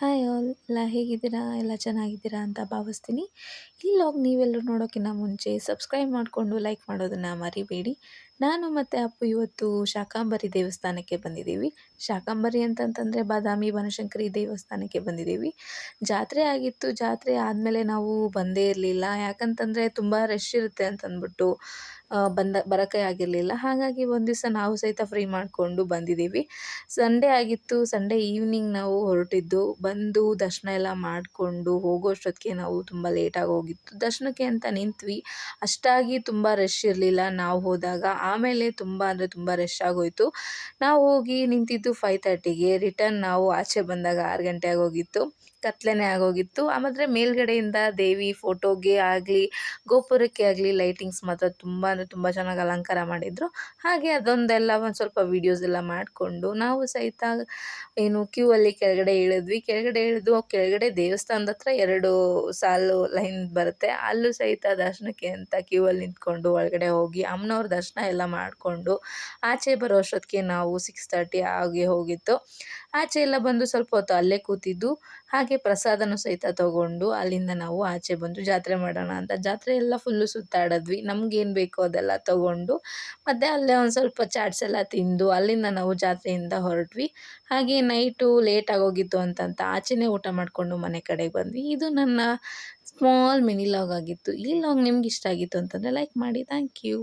Hi all ಎಲ್ಲ ಹೇಗಿದ್ದೀರಾ? ಎಲ್ಲ ಚೆನ್ನಾಗಿದ್ದೀರಾ ಅಂತ ಭಾವಿಸ್ತೀನಿ. ಈ ಲಾಗ್ ನೀವೆಲ್ಲರೂ ನೋಡೋಕ್ಕಿಂತ ಮುಂಚೆ ಸಬ್ಸ್ಕ್ರೈಬ್ ಮಾಡಿಕೊಂಡು ಲೈಕ್ ಮಾಡೋದನ್ನು ಮರಿಬೇಡಿ. ನಾನು ಮತ್ತು ಅಪ್ಪು ಇವತ್ತು ಶಾಕಾಂಬರಿ ದೇವಸ್ಥಾನಕ್ಕೆ ಬಂದಿದ್ದೀವಿ. ಶಾಕಾಂಬರಿ ಅಂತಂತಂದರೆ ಬಾದಾಮಿ, ಬನಶಂಕರಿ ದೇವಸ್ಥಾನಕ್ಕೆ ಬಂದಿದ್ದೀವಿ. ಜಾತ್ರೆ ಆಗಿತ್ತು. ಜಾತ್ರೆ ಆದಮೇಲೆ ನಾವು ಬಂದೇ ಇರಲಿಲ್ಲ. ಯಾಕಂತಂದರೆ ತುಂಬ ರಶ್ ಇರುತ್ತೆ ಅಂತಂದ್ಬಿಟ್ಟು ಬಂದ ಬರೋಕ್ಕೆ ಆಗಿರಲಿಲ್ಲ. ಹಾಗಾಗಿ ಒಂದು ದಿವಸ ನಾವು ಸಹಿತ ಫ್ರೀ ಮಾಡಿಕೊಂಡು ಬಂದಿದ್ದೀವಿ. ಸಂಡೇ ಆಗಿತ್ತು. ಸಂಡೇ ಈವ್ನಿಂಗ್ ನಾವು ಹೊರಟಿದ್ದು. ಬಂದು ದರ್ಶನ ಎಲ್ಲ ಮಾಡಿಕೊಂಡು ಹೋಗೋಷ್ಟೊತ್ತಿಗೆ ನಾವು ತುಂಬ ಲೇಟಾಗಿ ಹೋಗಿತ್ತು ದರ್ಶನಕ್ಕೆ ಅಂತ ನಿಂತ್ವಿ. ಅಷ್ಟಾಗಿ ತುಂಬ ರಶ್ ಇರಲಿಲ್ಲ. ನಾವು ಹೋದಾಗ ಆಮೇಲೆ ತುಂಬ ಅಂದರೆ ತುಂಬ ರಶ್ ಆಗೋಯಿತು. ನಾವು ಹೋಗಿ ನಿಂತಿದ್ದು ಫೈವ್ ತರ್ಟಿಗೆ ರಿಟರ್ನ್ ನಾವು ಆಚೆ ಬಂದಾಗ ಆರು ಗಂಟೆ ಆಗೋಗಿತ್ತು. ಕತ್ಲೆನೇ ಆಗೋಗಿತ್ತು. ಆಮೇಲೆ ಮೇಲ್ಗಡೆಯಿಂದ ದೇವಿ ಫೋಟೋಗೆ ಆಗಲಿ, ಗೋಪುರಕ್ಕೆ ಆಗಲಿ ಲೈಟಿಂಗ್ಸ್ ಮಾತ್ರ ತುಂಬ ಅಂದರೆ ತುಂಬ ಚೆನ್ನಾಗಿ ಅಲಂಕಾರ ಮಾಡಿದರು. ಹಾಗೆ ಅದೊಂದೆಲ್ಲ ಒಂದು ಸ್ವಲ್ಪ ವೀಡಿಯೋಸ್ ಎಲ್ಲ ಮಾಡಿಕೊಂಡು ನಾವು ಸಹಿತ ಏನು ಕ್ಯೂ ಅಲ್ಲಿ ಕೆಳಗಡೆ ಇಳಿದ್ವಿ. ಕೆಳಗಡೆ ಇಳಿದು ಕೆಳಗಡೆ ದೇವಸ್ಥಾನದ ಹತ್ರ ಎರಡು ಸಾಲು ಲೈನ್ ಬರುತ್ತೆ. ಅಲ್ಲೂ ಸಹಿತ ದರ್ಶನಕ್ಕೆ ಅಂತ ಕ್ಯೂ ಅಲ್ಲಿ ನಿಂತ್ಕೊಂಡು ಒಳಗಡೆ ಹೋಗಿ ಅಮ್ಮನವ್ರ ದರ್ಶನ ಎಲ್ಲ ಮಾಡಿಕೊಂಡು ಆಚೆ ಬರೋ ಅಷ್ಟೊತ್ತಿಗೆ ನಾವು ಸಿಕ್ಸ್ ತರ್ಟಿ ಆಗಿ ಹೋಗಿತ್ತು. ಆಚೆ ಎಲ್ಲ ಬಂದು ಸ್ವಲ್ಪ ಹೊತ್ತು ಅಲ್ಲೇ ಕೂತಿದ್ದು. ಹಾಗೆ ಪ್ರಸಾದನೂ ಸಹಿತ ತಗೊಂಡು ಅಲ್ಲಿಂದ ನಾವು ಆಚೆ ಬಂದು ಜಾತ್ರೆ ಮಾಡೋಣ ಅಂತ. ಜಾತ್ರೆ ಎಲ್ಲ ಫುಲ್ಲು ಸುತ್ತಾಡಿದ್ವಿ. ನಮ್ಗೇನು ಬೇಕೋ ಅದೆಲ್ಲ ತಗೊಂಡು ಮತ್ತು ಅಲ್ಲೇ ಒಂದು ಸ್ವಲ್ಪ ಚಾಟ್ಸ್ ಎಲ್ಲ ತಿಂದು ಅಲ್ಲಿಂದ ನಾವು ಜಾತ್ರೆಯಿಂದ ಹೊರಟ್ವಿ. ಹಾಗೆ ನೈಟು ಲೇಟ್ ಆಗೋಗಿತ್ತು ಅಂತಂತ ಆಚೆನೇ ಊಟ ಮಾಡಿಕೊಂಡು ಮನೆ ಕಡೆಗೆ ಬಂದ್ವಿ. ಇದು ನನ್ನ ಸ್ಮಾಲ್ ಮಿನಿ ಲಾಗ್ ಆಗಿತ್ತು. ಈ ಲಾಗ್ ನಿಮ್ಗೆ ಇಷ್ಟ ಆಗಿತ್ತು ಅಂತಂದರೆ ಲೈಕ್ ಮಾಡಿ. Thank you